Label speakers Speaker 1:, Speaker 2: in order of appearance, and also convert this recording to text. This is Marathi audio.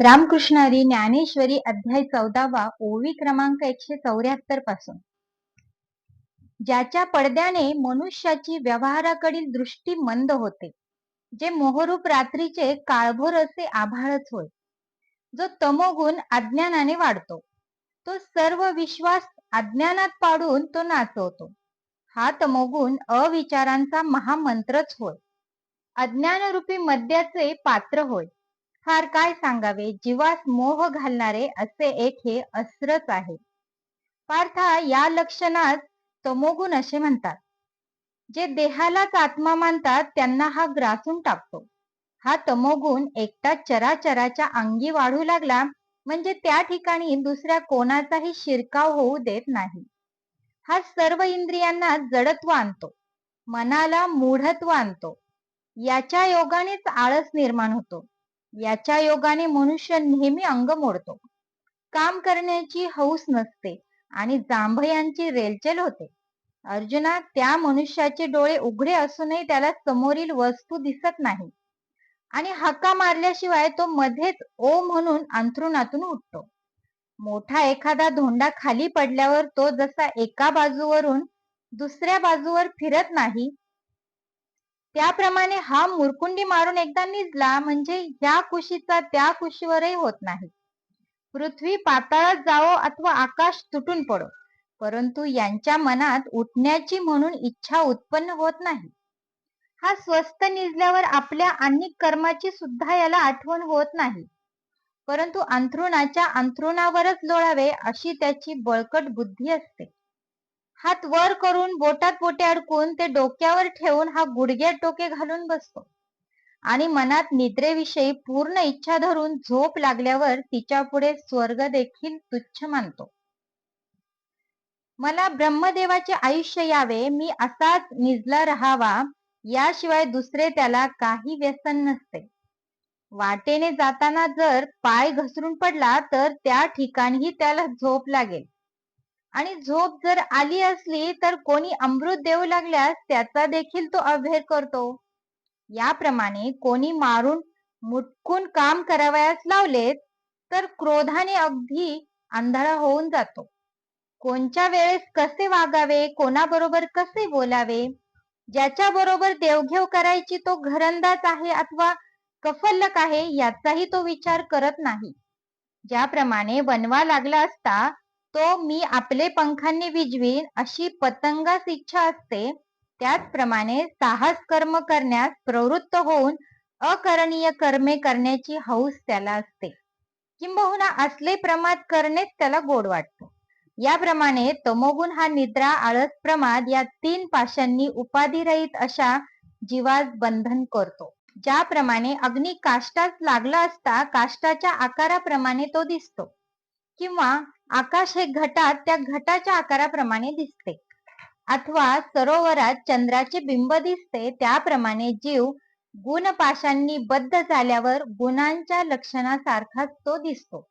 Speaker 1: रामकृष्णारी ज्ञानेश्वरी अध्याय चौदावा ओवी क्रमांक एकशे चौऱ्याहत्तरपासून. ज्याच्या पडद्याने मनुष्याची व्यवहाराकडील दृष्टी मंद होते जे मोहरूप रात्रीचे काळभोर असे आभाळच होय. जो तमोगुण अज्ञानाने वाढतो तो सर्व विश्वास अज्ञानात पाडून तो नाचवतो. हा तमोगुण अविचारांचा महामंत्रच होय. अज्ञानरूपी मद्याचे पात्र होय. फार काय सांगावे? जीवास मोह घालणारे असे एक हे अस्त्रच आहे. पार्था या लक्षणात तमोगुण असे म्हणतात. जे देहालाच आत्मा मानतात त्यांना हा ग्रासून टाकतो. हा तमोगुण एकटा चराचराच्या अंगी वाढू लागला म्हणजे त्या ठिकाणी दुसऱ्या कोणाचाही शिरकाव होऊ देत नाही. हा सर्व इंद्रियांना जडत्व आणतो. मनाला मूढत्व आणतो. याच्या योगानेच आळस निर्माण होतो. याच्या योगाने मनुष्य नेहमी अंग मोडतो. काम करण्याची हौस नसते आणि जांभयांची रेलचेल होते. अर्जुना त्या मनुष्याचे डोळे उघडे असूनही त्याला समोरील वस्तू दिसत नाही. आणि हक्का मारल्याशिवाय तो मध्येच ओ म्हणून अंथरुणातून उठतो. मोठा एखादा धोंडा खाली पडल्यावर तो जसा एका बाजूवरून दुसऱ्या बाजूवर फिरत नाही त्याप्रमाणे हा मुरकुंडी मारून एकदा निजला म्हणजे या कुशीचा त्या कुशीवरही होत नाही. पृथ्वी पाताळात जावो अथवा आकाश तुटून पडो परंतु यांच्या मनात उठण्याची म्हणून इच्छा उत्पन्न होत नाही. हा स्वस्त निजल्यावर आपल्या अनेक कर्माची सुद्धा याला आठवण होत नाही. परंतु अंथरुणाच्या अंथरुणावरच लोळावे अशी त्याची बळकट बुद्धी असते. हात वर करून बोटात बोटे अडकून ते डोक्यावर ठेवून हा गुडघ्यात डोके घालून बसतो. आणि मनात निद्रेविषयी पूर्ण इच्छा धरून झोप लागल्यावर तिच्या पुढे स्वर्ग देखील तुच्छ मानतो. मला ब्रह्मदेवाचे आयुष्य यावे मी असाच निजला राहावा याशिवाय दुसरे त्याला काही व्यसन नसते. वाटेने जाताना जर पाय घसरून पडला तर त्या ठिकाणीही त्याला झोप लागेल. आणि झोप जर आली असली तर कोणी अमृत देऊ लागल्यास त्याचा देखील तो अभेर करतो. याप्रमाणे कोणी मारून मुटकून काम करावयास लावले तर क्रोधाने अगदी अंधारा होऊन जातो. कोणत्या वेळेस कसे वागावे कोणाबरोबर कसे बोलावे ज्याच्या बरोबर देवघेव करायची तो घरंदाज आहे अथवा कफल्लक आहे याचाही तो विचार करत नाही. ज्याप्रमाणे बनवा लागला असता तो मी आपले पंखांनी विजवीन अशी पतंगास इच्छा असते. त्याचप्रमाणे साहस कर्म करण्यास प्रवृत्त होऊन अकरणीय कर्मे करण्याची हौस त्याला असते. किंबहुना असले प्रमाद करणेच त्याला गोड वाटतो. याप्रमाणे तमोगुण हा निद्रा आळस प्रमाद या तीन पाशांनी उपाधिरहित अशा जीवास बंधन करतो. ज्याप्रमाणे अग्नी काष्टास लागला असता काष्टाच्या आकाराप्रमाणे तो दिसतो. किंवा आकाश हे घटात त्या घटाच्या आकाराप्रमाणे दिसते. अथवा सरोवरात चंद्राचे बिंब दिसते त्याप्रमाणे जीव गुणपाशांनी बद्ध झाल्यावर गुणांच्या लक्षणासारखाच तो दिसतो.